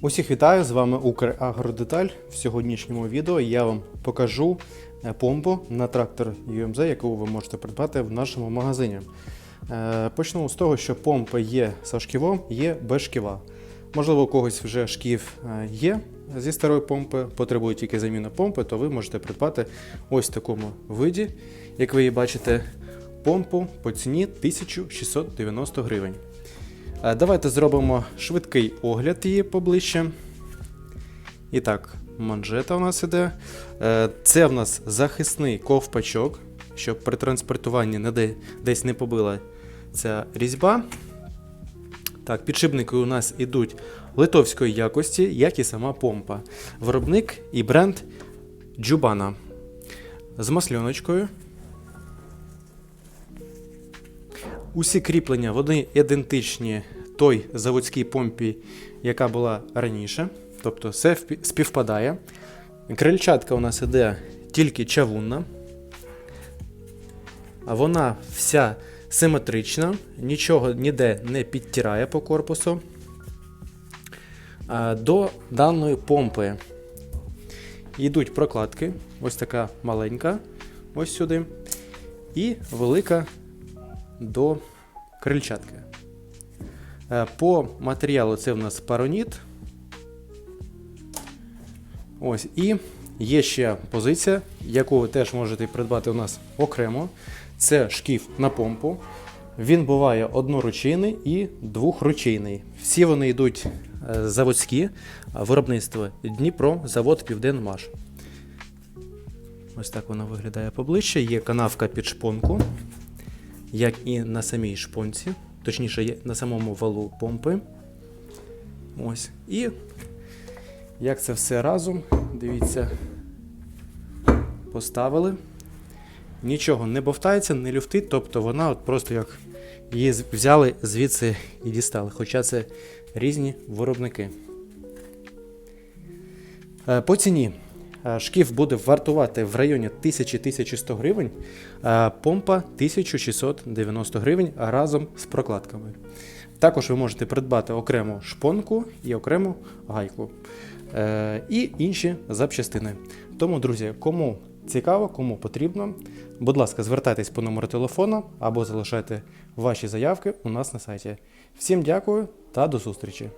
Усіх вітаю, з вами Украгродеталь. В сьогоднішньому відео я вам покажу е, помпу на трактор UMZ, яку ви можете придбати в нашому магазині. Е, Почнемо з того, що помпа є зі шківом, є без шківа. Можливо, у когось вже шків е, є зі старої помпи, потребує тільки заміни помпи, то ви можете придбати ось в такому виді, як ви її бачите, помпу по ціні 1690 гривень. Е, Давайте зробимо швидкий огляд її поближче. І так, манжета у нас іде. Е, Це в нас захисний ковпачок, щоб при транспортуванні не де- десь не побила ця різьба. Так, підшипники у нас ідуть литовської якості, як і сама помпа. Виробник і бренд Джубана. З масльоночкою. Усі кріплення вони ідентичні той заводській помпі, яка була раніше. Тобто все співпадає. Крильчатка у нас іде тільки чавунна. А вона вся симетрична, нічого ніде не підтирає по корпусу. До даної помпи йдуть прокладки. Ось така маленька, ось сюди. І велика до крильчатки. Е, По матеріалу це в нас пароніт. Ось, і є ще позиція, яку ви теж можете придбати у нас окремо. Це шкіф на помпу. Він буває одноручийний і двохручийний. Всі вони йдуть е, заводські виробництво Дніпро, завод Південмаш. Ось так вона виглядає поближче. Є канавка під шпонку як і на самій шпонці, точніше, на самому валу помпи. Ось. І як це все разом, дивіться, поставили. Нічого не бовтається, не люфтить, тобто вона от просто як її взяли звідси і дістали. Хоча це різні виробники. Е, По ціні шкіф буде вартувати в районі 1000-1100 гривень, а помпа 1690 гривень разом з прокладками. Також ви можете придбати окрему шпонку і окрему гайку е, і інші запчастини. Тому, друзі, кому цікаво, кому потрібно, будь ласка, звертайтесь по номеру телефону або залишайте ваші заявки у нас на сайті. Всім дякую та до зустрічі!